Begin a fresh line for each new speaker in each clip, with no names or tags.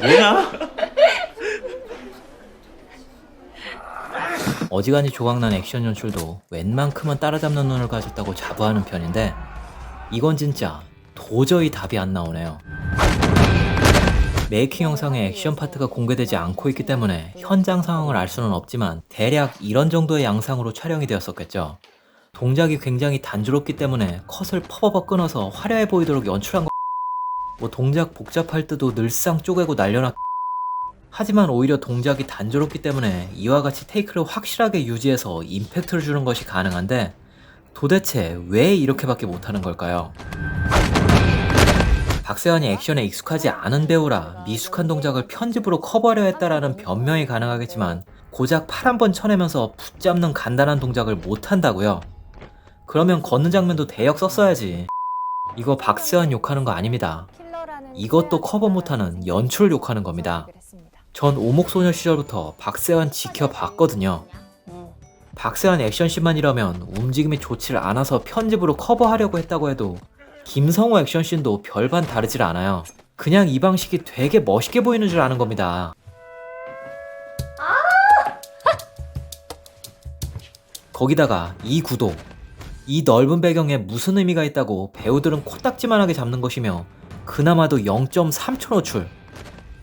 뭐냐?
어지간히 조각난 액션 연출도 웬만큼은 따라잡는 눈을 가졌다고 자부하는 편인데 이건 진짜 도저히 답이 안 나오네요. 메이킹 영상에 액션 파트가 공개되지 않고 있기 때문에 현장 상황을 알 수는 없지만 대략 이런 정도의 양상으로 촬영이 되었었겠죠. 동작이 굉장히 단조롭기 때문에 컷을 퍼버버 끊어서 화려해 보이도록 연출한 거. 뭐 동작 복잡할 때도 늘상 쪼개고 날려놨. 하지만 오히려 동작이 단조롭기 때문에 이와 같이 테이크를 확실하게 유지해서 임팩트를 주는 것이 가능한데 도대체 왜 이렇게밖에 못하는 걸까요? 박세환이 액션에 익숙하지 않은 배우라 미숙한 동작을 편집으로 커버하려 했다라는 변명이 가능하겠지만 고작 팔 한 번 쳐내면서 붙잡는 간단한 동작을 못한다고요? 그러면 걷는 장면도 대역 썼어야지. 이거 박세환 욕하는 거 아닙니다. 이것도 커버 못하는 연출 욕하는 겁니다. 전 오목소녀 시절부터 박세환 지켜봤거든요. 박세환 액션씬만이라면 움직임이 좋질 않아서 편집으로 커버하려고 했다고 해도 김성호 액션씬도 별반 다르질 않아요. 그냥 이 방식이 되게 멋있게 보이는 줄 아는 겁니다. 거기다가 이 구도, 이 넓은 배경에 무슨 의미가 있다고 배우들은 코딱지만하게 잡는 것이며 그나마도 0.3초 노출.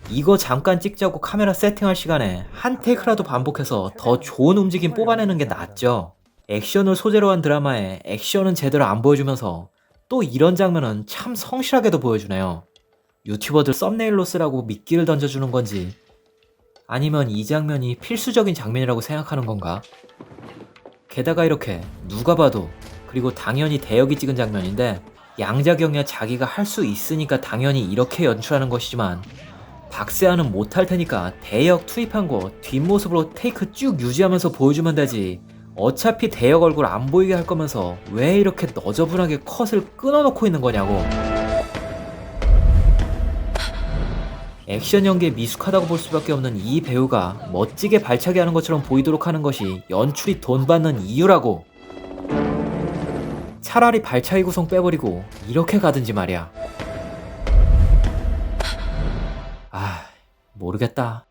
이거 잠깐 찍자고 카메라 세팅할 시간에 한 테이크라도 반복해서 더 좋은 움직임 뽑아내는 게 낫죠. 액션을 소재로 한 드라마에 액션은 제대로 안 보여주면서 또 이런 장면은 참 성실하게도 보여주네요. 유튜버들 썸네일로 쓰라고 미끼를 던져주는 건지 아니면 이 장면이 필수적인 장면이라고 생각하는 건가? 게다가 이렇게 누가 봐도 그리고 당연히 대역이 찍은 장면인데 양자경이야 자기가 할 수 있으니까 당연히 이렇게 연출하는 것이지만 박세아는 못할 테니까 대역 투입한 거 뒷모습으로 테이크 쭉 유지하면서 보여주면 되지. 어차피 대역 얼굴 안 보이게 할 거면서 왜 이렇게 너저분하게 컷을 끊어놓고 있는 거냐고. 액션 연기에 미숙하다고 볼 수밖에 없는 이 배우가 멋지게 발차기 하는 것처럼 보이도록 하는 것이 연출이 돈 받는 이유라고 차라리 발차기 구성 빼버리고 이렇게 가든지 말이야. 아 모르겠다